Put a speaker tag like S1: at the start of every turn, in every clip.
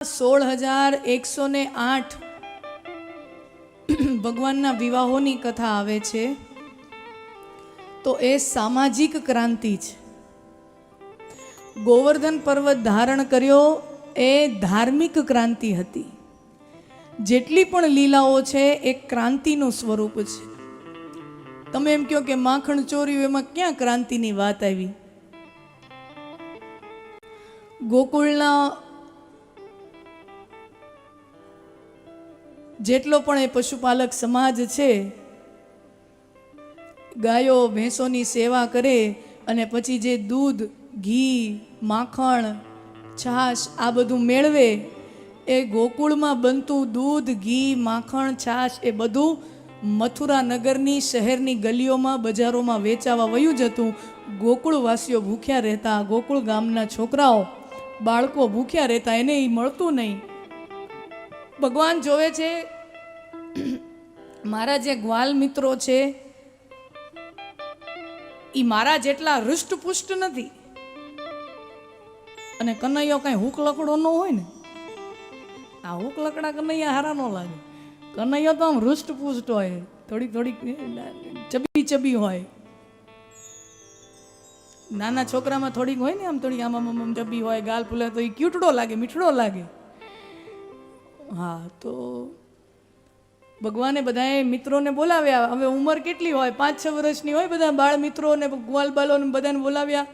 S1: સોળ હજાર એકસો ને આઠ ભગવાનના વિવાહોની કથા આવે છે, તો એ સામાજિક ક્રાંતિ છે. ગોવર્ધન પર્વત ધારણ કર્યો એ ધાર્મિક ક્રાંતિ હતી. જેટલી પણ લીલાઓ છે, એ ક્રાંતિનું સ્વરૂપ છે. તમે એમ કહો કે માખણ ચોર્યું એમાં ક્યાં ક્રાંતિની વાત આવી? ગોકુળના જેટલો પણ એ પશુપાલક સમાજ છે, ગાયો ભેંસોની સેવા કરે અને પછી જે દૂધ, ઘી, માખણ, છાશ આ બધું મેળવે, એ ગોકુળમાં બનતું દૂધ, ઘી, માખણ, છાશ એ બધું મથુરા નગરની શહેરની ગલીઓમાં, બજારોમાં વેચાવા વયું જતું ગોકુળવાસીઓ ભૂખ્યા રહેતા, ગોકુળ ગામના છોકરાઓ, બાળકો ભૂખ્યા રહેતા, એને એ મળતું નહીં. ભગવાન જોવે છે, મારા જે ગ્વાલ મિત્રો છે એ મારા જેટલા હૃષ્ટપુષ્ટ નથી. અને કનૈયો કઈ હુક લકડો ન હોય ને? આ હુક લકડા કનૈયા હારા ન લાગે. કનૈયો તો આમ હૃષ્ટપુષ્ટ હોય, થોડીક થોડીક ચબી ચબી હોય. નાના છોકરામાં થોડીક હોય ને આમ થોડીક આમ આમ ચબી હોય, ગાલ ફૂલે તો એ ક્યુટડો લાગે, મીઠડો લાગે. હા, તો ભગવાને બધાએ મિત્રોને બોલાવ્યા. હવે ઉંમર કેટલી હોય? પાંચ છ વર્ષની હોય બધા બાળ મિત્રો ને ગ્વાલ બાલોને બધાને બોલાવ્યા.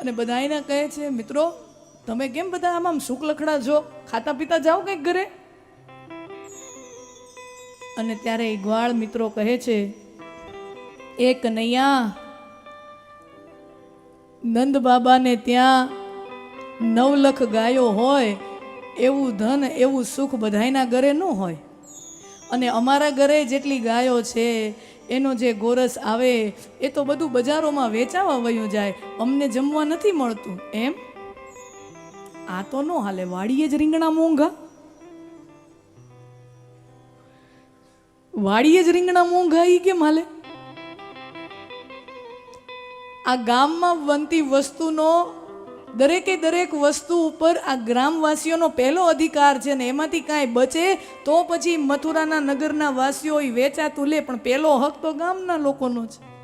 S1: અને બધા એના કહે છે, મિત્રો, તમે કેમ બધા આમ આમ સુખ લખડા છો? ખાતા પીતા જાઓ કંઈક ઘરે? અને ત્યારે એ ગ્વાળ મિત્રો કહે છે, એ કનૈયા નંદ બાબાને ત્યાં નવલખ ગાયો હોય. એવું ધન, એવું સુખ બધાયના ઘરે ન હોય. અને અમારા ઘરે જેટલી ગાયો છે, એનો જે ગોરસ આવે, એ તો બધું બજારોમાં વેચાવા વયું જાય. અમને જમવા નથી મળતું, એમ? આ તો ન હાલે, વાડીએ જ રીંગણા મોંઘા. વાડીએ જ રીંગણા મોંઘા એ કેમ હાલે? આ ગામમાં બનતી વસ્તુનો દરેકે દરેક વસ્તુ ઉપર આ ગ્રામવાસીઓનો પહેલો અધિકાર છે ને એમાંથી કાંઈ બચે તો પછી મથુરાના નગરના વાસીઓ એ વેચાતું લે, પણ પહેલો હક તો ગામના લોકોનો છે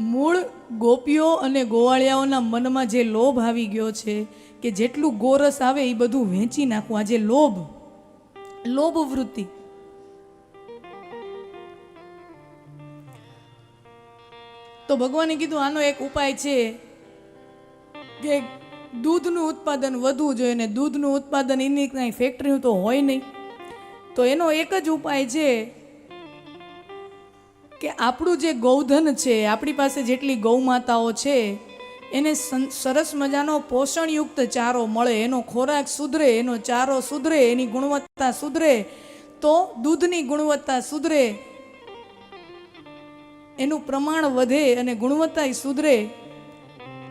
S1: મૂળ ગોપીઓ અને ગોવાળિયાઓના મનમાં જે લોભ આવી ગયો છે કે જેટલું ગોરસ આવે એ બધું વેચી નાખવું. આ જે લોભ લોભ વૃત્તિ તો ભગવાને કીધું, આનો એક ઉપાય છે કે દૂધનું ઉત્પાદન વધવું જોઈએ ને દૂધનું ઉત્પાદન એની કાંઈ ફેક્ટરી તો હોય નહીં. તો એનો એક જ ઉપાય છે કે આપણું જે ગૌધન છે, આપણી પાસે જેટલી ગૌમાતાઓ છે, એને સરસ મજાનો પોષણયુક્ત ચારો મળે, એનો ખોરાક સુધરે, એનો ચારો સુધરે, એની ગુણવત્તા સુધરે, તો દૂધની ગુણવત્તા સુધરે એનું પ્રમાણ વધે અને ગુણવત્તા સુધરે,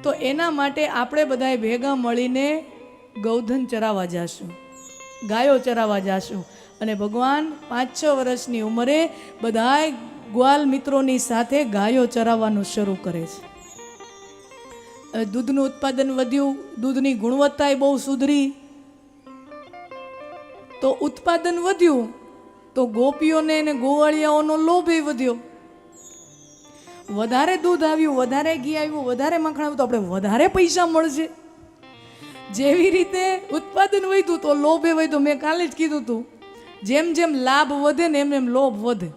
S1: તો એના માટે આપણે બધાએ ભેગા મળીને ગૌધન ચરાવવા જાશું, ગાયો ચરાવવા જાશું. અને ભગવાન પાંચ છ વર્ષની ઉંમરે બધાય ગ્વાલ મિત્રોની સાથે ગાયો ચરાવવાનું શરૂ કરે છે. દૂધનું ઉત્પાદન વધ્યું, દૂધની ગુણવત્તા બહુ સુધરી, તો ઉત્પાદન વધ્યું, તો ગોપીઓને અને ગોવાળિયાઓનો લોભ વધ્યો. વધારે દૂધ આવ્યું, વધારે ઘી આવ્યું, વધારે માખણ આવ્યું, તો આપણે વધારે પૈસા મળશે. જેવી રીતે ઉત્પાદન વધ્યું તો લોભે વધ્યો. મેં કાલે જ કીધું હતું જેમ જેમ લાભ વધે ને એમ એમ લોભ વધે.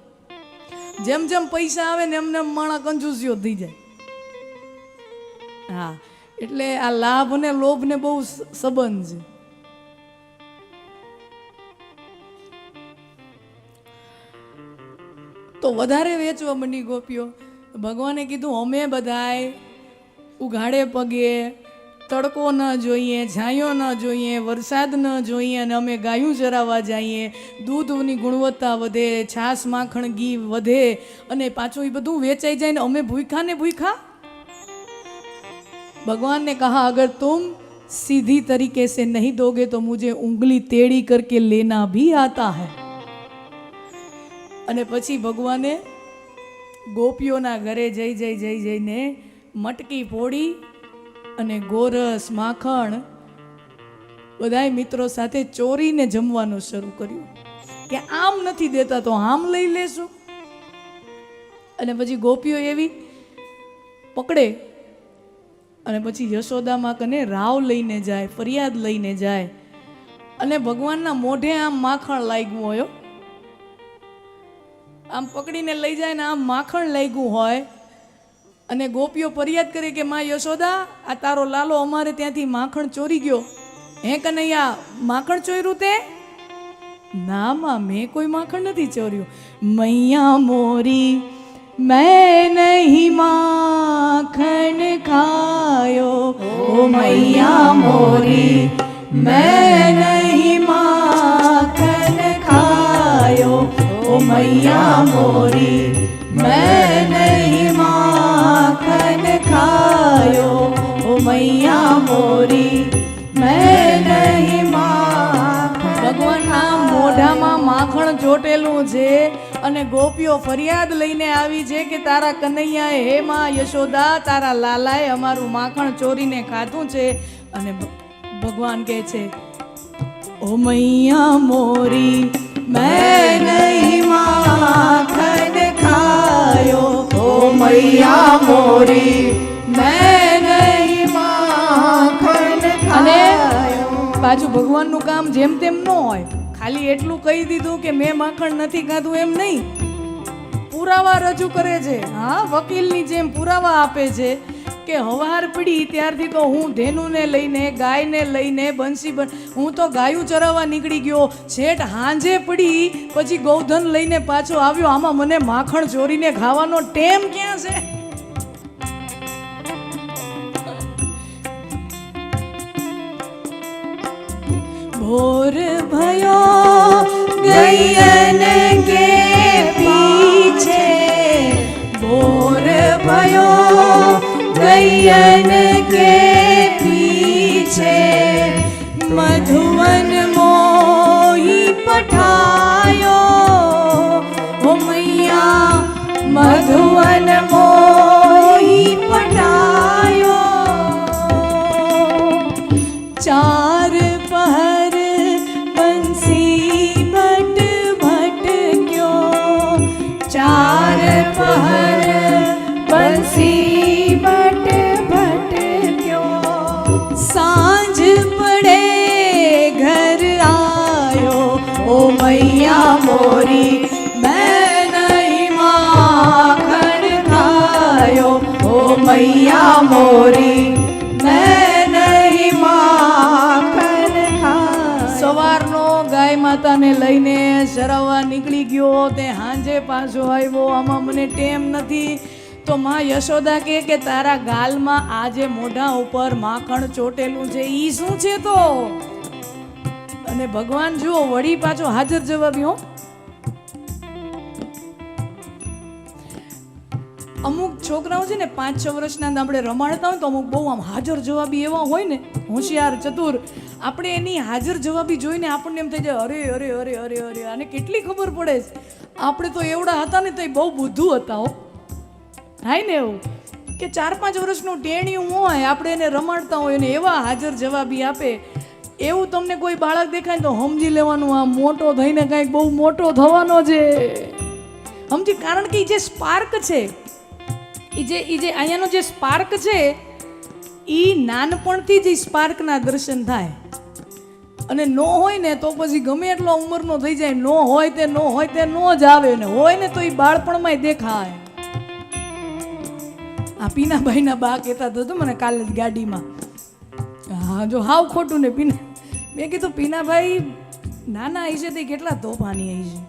S1: જેમ જેમ પૈસા આવે ને એમને એમ માણા કંજૂસીઓ થઈ જાય. હા, એટલે આ લાભ ને લોભ ને બહુ સંબંધ છે. તો વધારે વેચવા મંડી ગોપીઓ ભગવાને કીધું અમે બધાય ઉઘાડે પગે તડકો ન જોઈએ છાંયો ન જોઈએ વરસાદ ન જોઈએ અને અમે ગાયું ચરાવવા જઈએ દૂધની ગુણવત્તા વધે છાશ માખણ ઘી વધે અને પાછું એ બધું વેચાઈ જાય ને અમે ભૂખા ને ભૂખા भगवान ने कहा अगर तुम सीधी तरीके से नहीं दोगे तो मुझे उंगली टेढ़ी करके लेना भी आता है અને પછી ભગવાને ગોપીઓના ઘરે જઈ જઈ જઈ, જઈને મટકી ફોડી અને ગોરસ, માખણ બધાય મિત્રો સાથે ચોરીને જમવાનું શરૂ કર્યું. કે આમ નથી દેતા તો આમ લઈ લેશું. અને પછી ગોપીઓ એવી પકડે અને પછી યશોદામાં કને રાવ લઈને જાય, ફરિયાદ લઈને જાય. અને ભગવાનના મોઢે આમ માખણ લાગ્યું હોય. આમ પકડીને લઈ જાય ને આમ માખણ લાગ્યું હોય. અને ગોપીઓ ફરિયાદ કરે કે, માં યશોદા, આ તારો લાલો અમારે ત્યાંથી માખણ ચોરી ગયો. હે કનૈયા, માખણ ચોર્યું તે? ના, માં, મેં કોઈ માખણ નથી ચોર્યું. મૈયા મોરી, મેં નહીં માખણ ખાયો. ઓ મૈયા મોરી, મેં નહીં ખાયો ઓ મૈયા મોરી મેં નહીં માખણ ખાયો ઓ મૈયા મોરી મેં નહીં માખણ ભગવાનના મોઢામાં માખણ ચોટેલું છે અને ગોપીઓ ફરિયાદ લઈને આવી છે કે તારા કનૈયાએ હે માં યશોદા તારા લાલાએ અમારું માખણ ચોરીને ખાધું છે. અને ભગવાન કહે છે ઓ મૈયા મોરી મેં નહીં માખણ ખાયો. ઓ મૈયા મોરી મેં નહીં માખણ અને પાછું ભગવાનનું કામ જેમ તેમ ન હોય ખાલી એટલું કહી દીધું કે મેં માખણ નથી ખાધું એમ નહીં. પુરાવા રજૂ કરે છે. હા વકીલની જેમ પુરાવા આપે છે. કે હવાર પડી ત્યારથી તો હું ધેનુને લઈને, ગાયને લઈને બંસી બન હું તો ગાયું ચરાવવા નીકળી ગયો. છેટ હાંજે પડી, પછી ગૌધન લઈને પાછો આવ્યો. આમાં મને માખણ ચોરીને ખાવાનો ટેમ ક્યાં છે? ભોર ભયો ગયન મૈયા મોરી મેં નહીં ખાયો સવારનો ગાય માતાને લઈને ચરાવવા નીકળી ગયો, તે હાંજે પાછો આવ્યો. આમાં મને ટેમ નથી. તો માં યશોદા કહે કે, તારા ગાલમાં આજે મોઢા ઉપર માખણ ચોટેલું છે. ઈ શું છે તો? અને ભગવાન જુઓ, વળી પાછો હાજર જવાબ, હો અમુક છોકરાઓ છે ને પાંચ, છ વર્ષના આપણે રમાડતા હોય તો અમુક બહુ આમ હાજર જવાબી એવા હોય ને, હોશિયાર, ચતુર, આપણે એની હાજર જવાબી જોઈને આપણને એમ થઈ જાય, અરે અરે અરે અરે અરે, આને કેટલી ખબર પડે છે? આપણે તો એવડા હતા ને તો એ બહુ બુદ્ધુ હતા હો. થાય ને એવું? કે ચાર, પાંચ વર્ષનું ટેણિયું હોય, આપણે એને રમાડતા હોય અને એવા હાજર જવાબી આપે. એવું તમને કોઈ બાળક દેખાય તો સમજી લેવાનું, આ મોટો થઈને કાંઈક બહુ મોટો થવાનો છે. સમજી? કારણ કે જે સ્પાર્ક છે એ જે એ જે અહીંયાનો જે સ્પાર્ક છે એ નાનપણથી જ સ્પાર્કના દર્શન થાય. અને નો હોય ને તો પછી ગમે એટલો ઉંમરનો થઈ જાય, નો હોય તે નો હોય તે નો જ આવે ને હોય ને તો એ બાળપણમાંય દેખાય. આ પીનાભાઈના બા કહેતા હતા મને કાલે જ ગાડીમાં. હા, જો હાવ ખોટું ને પીના, મેં કીધું પીનાભાઈ નાના હશે તે કેટલા તોફાની હશે.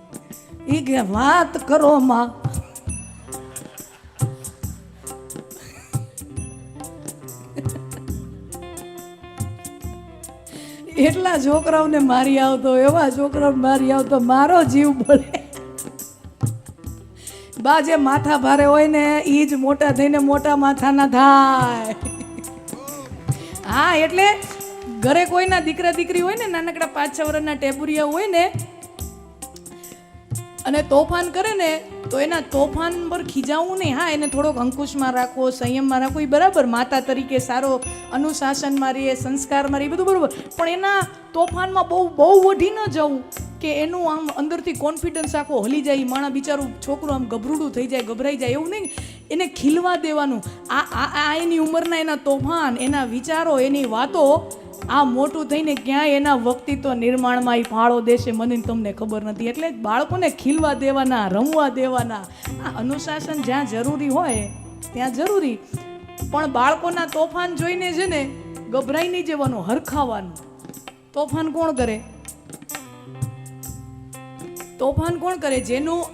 S1: એ કે, વાત કરો માં. એટલા છોકરાઓને મારી આવતો, એવા છોકરાઓને મારી આવતો, મારો જીવ બળે બા જે માથા ભારે હોય ને એ જ મોટા થઈને મોટા માથાના થાય. હા, એટલે ઘરે કોઈના દીકરા દીકરી હોય ને, નાનકડા પાંચ છ વર્ષના ટેબુરિયા હોય ને, અને તોફાન કરે ને તો એના તોફાન પર ખીજાવું નહીં. હા, એને થોડોક અંકુશમાં રાખવો, સંયમમાં રાખવો એ બરાબર માતા તરીકે સારો અનુશાસનમાં રહીએ સંસ્કારમાં રહીએ બધું બરાબર. પણ એના તોફાનમાં બહુ બહુ વધી ન જવું કે એનું આમ અંદરથી કોન્ફિડન્સ આખો હલી જાય. માણા બિચારું છોકરું આમ ગભરૂડું થઈ જાય, ગભરાઈ જાય એવું નહીં. એને ખીલવા દેવાનું. આ આ એની ઉંમરના એના તોફાન, એના વિચારો, એની વાતો આ મોટું થઈને ક્યાંય એના વ્યક્તિત્વ નિર્માણમાં એ ફાળો દેશે મને તમને ખબર નથી. એટલે બાળકોને ખીલવા દેવાના, રમવા દેવાના, આ અનુશાસન જ્યાં જરૂરી હોય, ત્યાં જરૂરી. પણ બાળકોના તોફાન જોઈને છે ને ગભરાઈ નહીં જવાનું હરખાવાનું. તોફાન કોણ કરે? તોફાન કોણ કરે? જેનું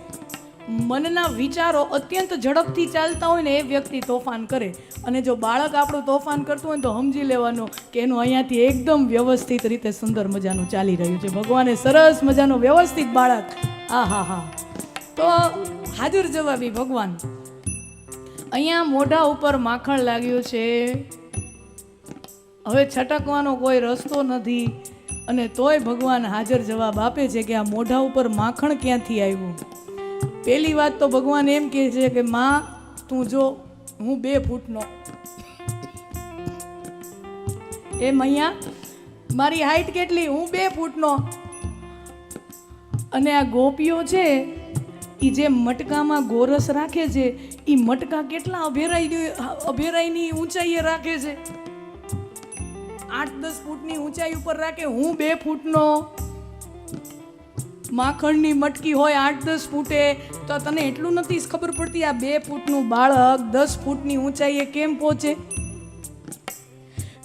S1: મનના વિચારો અત્યંત ઝડપથી ચાલતા હોય ને એ વ્યક્તિ તોફાન કરે. અને જો બાળક આપણું તોફાન કરતું હોય તો સમજી લેવાનું કે એનું અહીંયાથી એકદમ વ્યવસ્થિત રીતે સુંદર મજાનું ચાલી રહ્યું છે. ભગવાને સરસ મજાનું વ્યવસ્થિત બાળક. આ હા હા. તો હાજર જવાબી ભગવાન. અહીંયા મોઢા ઉપર માખણ લાગ્યું છે. હવે છટકવાનો કોઈ રસ્તો નથી. અને તોય ભગવાન હાજર જવાબ આપે છે કે આ મોઢા ઉપર માખણ ક્યાંથી આવ્યું? પહેલી વાત તો ભગવાન એમ કહે છે કે, માં, તું જો, હું બે ફૂટનો. એમ અહીંયા, મારી હાઈટ કેટલી? હું બે ફૂટનો. અને આ ગોપીઓ છે એ જે મટકામાં ગોરસ રાખે છે એ મટકા કેટલા અભેરાઈ અભેરાઈની ઊંચાઈએ રાખે છે. આઠ દસ ફૂટની ઊંચાઈ ઉપર રાખે, હું બે ફૂટનો. માખણની મટકી હોય આઠ દસ ફૂટે, તો તને એટલું નથી ખબર પડતી આ બે ફૂટનું બાળક દસ ફૂટની ઊંચાઈએ કેમ પહોંચે?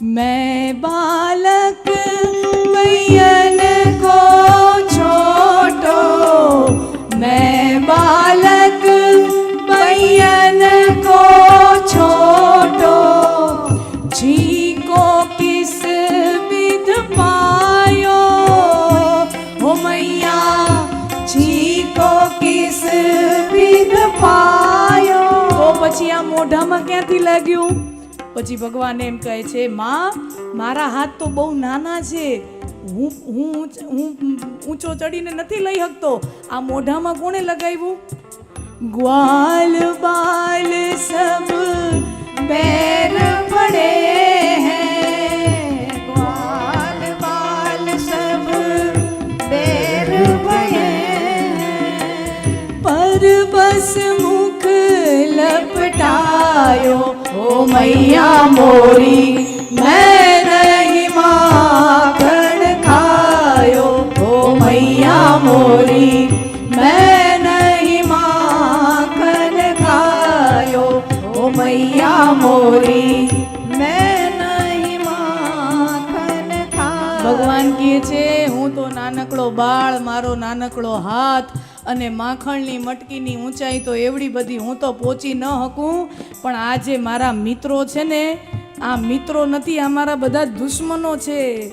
S1: મેં બાલક મૈયન કો છોટો, મેં બાલક પાયો. પછી આ મોઢામાં ક્યાંથી લાગ્યું? પછી ભગવાન એમ કહે છે, માં, મારા હાથ તો બહુ નાના છે. હું હું હું ઊંચો ચડીને નથી લઈ શકતો. આ મોઢામાં કોણે લગાવ્યું? ગ્વાલ બાલ સબ પેર પડે લપટાયો ઓ મૈયા મોરી મેં નહીં માખણ ખાયો ઓ મૈયા મોરી મેં નહીં માખણ ખાયો ઓ મૈયા મોરી મેં નહીં માખણ ખાયો ભગવાન કહે છે હું તો નાનકડો બાળ મારો નાનકડો હાથ અને માખણની મટકીની ઊંચાઈ તો એવડી બધી હું તો પહોંચી ન શકું. પણ આ જે મારા મિત્રો છે ને, આ મિત્રો નથી, આ મારા બધા દુશ્મનો છે.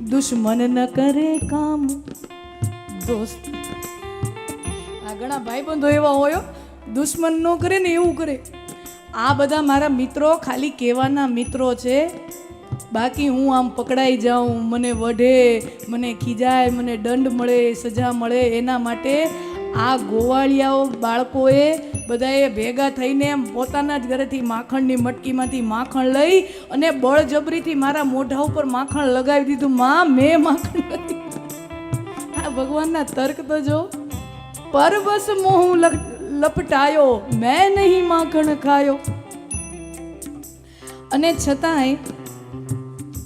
S1: દુશ્મન ન કરે કામ. દોસ્ત, આ ઘણા ભાઈબંધો એવા હોય દુશ્મન ન કરે ને એવું કરે. આ બધા મારા મિત્રો, ખાલી કહેવાના મિત્રો છે. બાકી હું આમ પકડાઈ જાઉં, મને વઢે, મને ખીજાય, મને દંડ મળે, સજા મળે, એના માટે આ ગોવાળિયાઓ બાળકોએ બધાએ ભેગા થઈને એમ પોતાના જ ઘરેથી માખણની મટકીમાંથી માખણ લઈ અને બળજબરીથી મારા મોઢા ઉપર માખણ લગાવી દીધું. માં, મેં માખણ આ ભગવાનના તર્ક તો જો. પરબસ મોહ લપ- લપટાયો, મેં નહીં માખણ ખાયો. અને છતાંય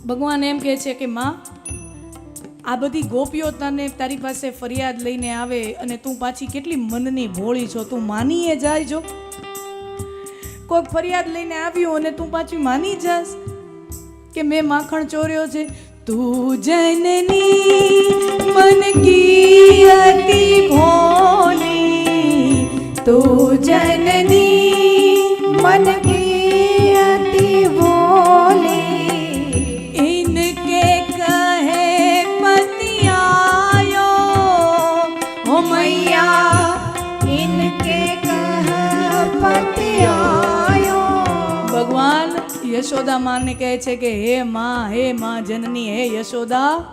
S1: ભગવાન એમ કહે છે કે, માં, આ બધી ગોપીઓ તને તારી પાસે ફરિયાદ લઈને આવે અને તું પાછી કેટલી મનની ભોળી છો. તું માનીએ જાય જો. કોઈક ફરિયાદ લઈને આવ્યું અને તું પાછી માની જાસ કે મેં માખણ ચોર્યો છે. તું જનની મન કી અતિ ભોલી યશોદા માને કહે છે કે, હે માં હે માં જનની, હે યશોદા,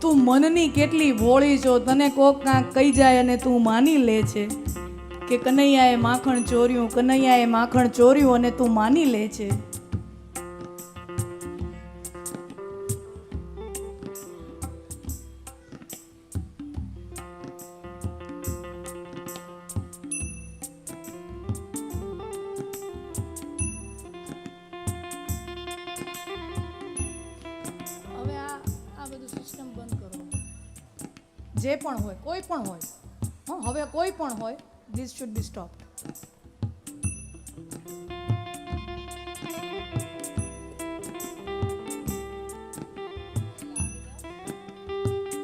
S1: તું મનની કેટલી ભોળી છો? તને કોક કાંક કહી જાય અને તું માની લે છે કે કનૈયાએ માખણ ચોર્યું, કનૈયાએ માખણ ચોર્યું અને તું માની લે છે. જે પણ હોય, કોઈ પણ હોય હવે કોઈ પણ હોય ધીસ શુડ બી સ્ટોપ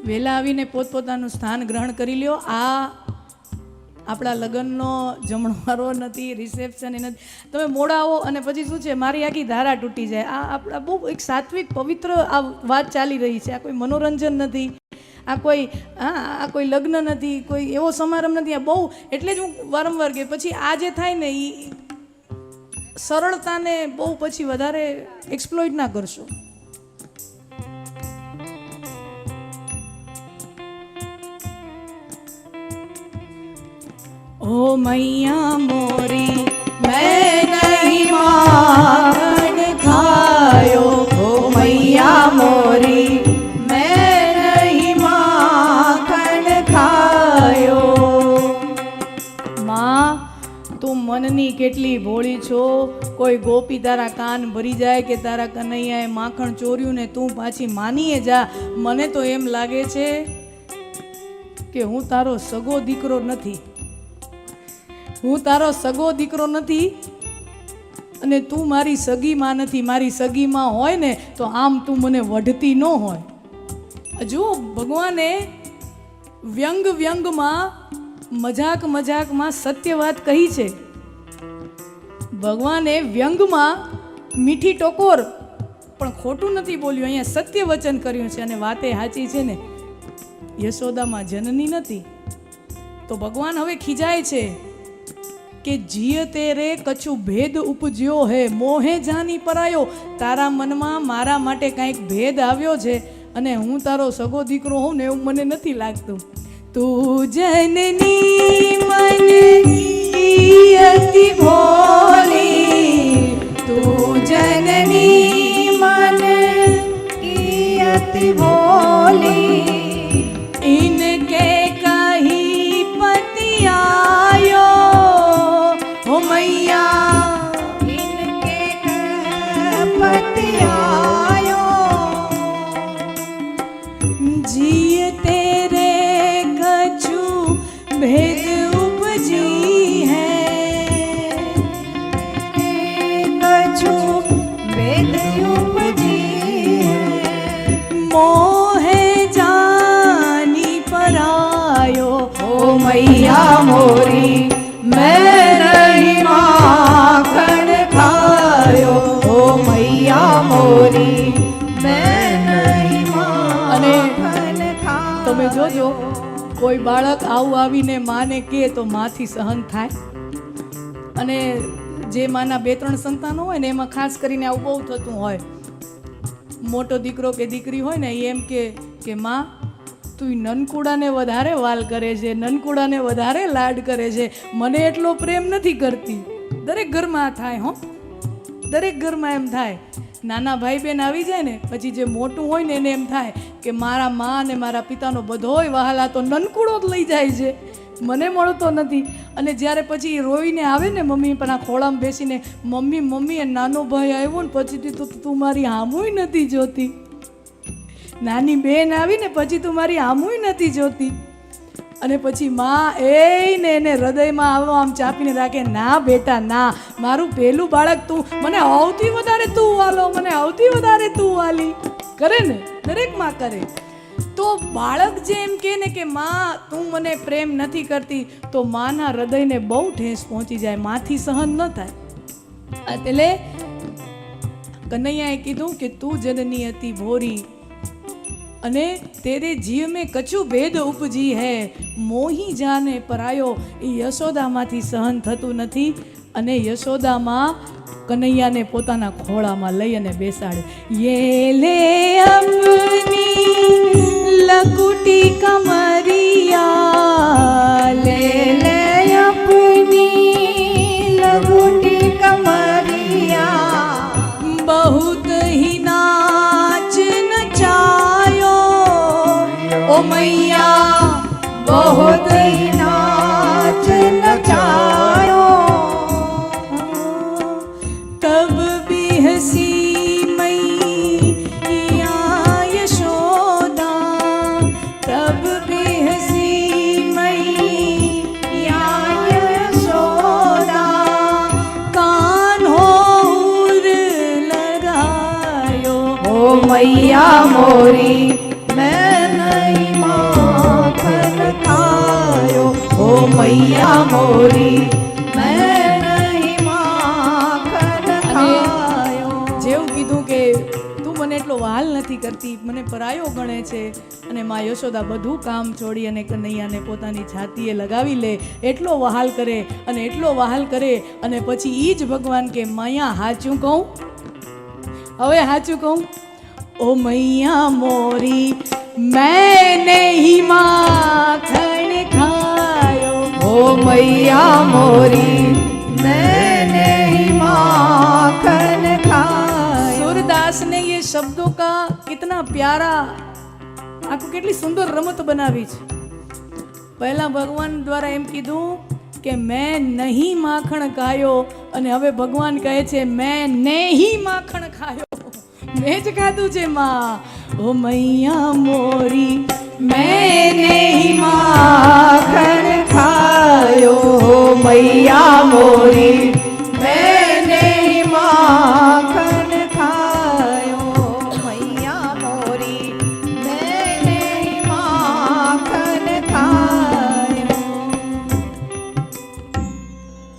S1: વહેલા આવીને પોતપોતાનું સ્થાન ગ્રહણ કરી લ્યો. આ આપણા લગ્નનો જમણવારો નથી રિસેપ્શન એ નથી. તમે મોડાઓ અને પછી શું છે, મારી આખી ધારા તૂટી જાય. આ આપણા બહુ એક સાત્વિક, પવિત્ર આ વાત ચાલી રહી છે. આ કોઈ મનોરંજન નથી. આ કોઈ હા આ કોઈ લગ્ન નથી, કોઈ એવો સમારંભ નથી, આ બહુ, એટલે જ હું વારંવાર કે પછી આ જે થાય ને એ સરળતાને બહુ પછી વધારે એક્સપ્લોઇટ ના કરશો. ઓ મૈયા મોરી, મેં નહીં માં તું કેટલી ભોળી છો? કોઈ ગોપી તારા કાન ભરી જાય કે તારા કનૈયાએ માખણ ચોર્યું ને તું પાછી માનીએ જા? મને તો એમ લાગે છે કે હું તારો સગો દીકરો નથી. હું તારો સગો દીકરો નથી અને તું મારી સગી માં નથી. મારી સગી માં હોય ને તો આમ તું મને વઢતી ન હોય. જુઓ ભગવાને વ્યંગ વ્યંગમાં મજાક મજાકમાં સત્ય વાત કહી છે. ભગવાને વ્યંગમાં મીઠી ટકોર, પણ ખોટું નથી બોલ્યું. અહીંયા સત્ય વચન કર્યું છે અને વાતે સાચી છે ને. યશોદામાં જનની નથી. તો ભગવાન હવે ખીજાય છે કે જીય તેરે કછુ ભેદ ઉપજ્યો હે, મોહે જાની પરાયો. તારા મનમાં મારા માટે કાંઈક ભેદ આવ્યો છે અને હું તારો સગો દીકરો હોઉં ને એવું મને નથી લાગતું. તું જનની, મને અતિ તેરે તું ભેદ મને તમે જોજો કોઈ બાળક આવું આવીને માને કે તો માથી સહન થાય. અને જે માના બે ત્રણ સંતાનો હોય ને એમાં ખાસ કરીને આવું બહુ થતું હોય. મોટો દીકરો કે દીકરી હોય ને એમ કે કે માં, તું નનકુડાને વધારે વાલ કરે છે, નનકુડાને વધારે લાડ કરે છે. મને એટલો પ્રેમ નથી કરતી. દરેક ઘરમાં થાય હો. દરેક ઘરમાં એમ થાય. નાના ભાઈ બહેન આવી જાય ને, પછી જે મોટું હોય ને એને એમ થાય કે મારા મા અને મારા પિતાનો બધોય વહાલા તો નનકુડો જ લઈ જાય છે. મને મળતો નથી. અને જ્યારે પછી એ રોઈને આવે ને મમ્મી પણ આ ખોળામાં બેસીને, મમ્મી મમ્મી, એ નાનો ભાઈ આવ્યો ને પછીથી તો તું મારી હામુય નથી જોતી. નાની બેન આવી ને પછી તું મારી હામુય નથી જોતી. અને પછી માં ને એને હૃદયમાં આવો, આમ ચાપીને રાખે, ના બેટા, ના, મારું પહેલું બાળક તું, મને આવતી વધારે તું વાલો મને આવતી વધારે તું વાલી કરે ને? દરેકમાં કરે. તો બાળક જે એમ કહે ને કે, માં, તું મને પ્રેમ નથી કરતી, તો માના હૃદયને બહુ ઠેસ પહોંચી જાય, માથી સહન ન થાય. એટલે કનૈયાએ કીધું કે, તું જનની હતી ભોરી અને તેરે જીવ મેં કછુ ભેદ ઉપજી હે. મોહી જાને પરાયો, એ યશોદામાંથી સહન થતું નથી. અને યશોદામાં કનૈયાને પોતાના ખોળામાં લઈ અને બેસાડે. યે લે અમની લકુટી કમરિયા
S2: बहुत ही नाच नचायो
S1: तब भी हसी मैया यशोदा तब भी हसी मैया यशोदा कान्हो उर लगायो
S2: ओ मैया मोरी
S1: કનૈયાને પરાયો ગણે છે. અને મા યશોદા બધું કામ છોડી અને કનૈયાને પોતાની છાતીએ લગાવી લે. એટલો વહાલ કરે અને એટલો વહાલ કરે અને પછી એ જ ભગવાન કે, મૈયા, હાચું કહું? હવે હાચું કહું? ઓ મૈયા મોરી મેં નહીં માખણ ખાયો.
S2: ઓ મૈયા મોરી
S1: व्यास ने ये शब्दों का कितना प्यारा આખું કેટલી સુંદર રમત બનાવી છે. પહેલા ભગવાન દ્વારા એમ કીધું કે મેં નહીં માખણ ખાયો અને હવે ભગવાન કહે છે, મેં નહીં માખણ ખાયો. મેં જ ખાધું છે, માં. ઓ મૈયા મોરી, મેં નહીં
S2: માખણ ખાયો. મૈયા મોરી, મેં નહીં માખણ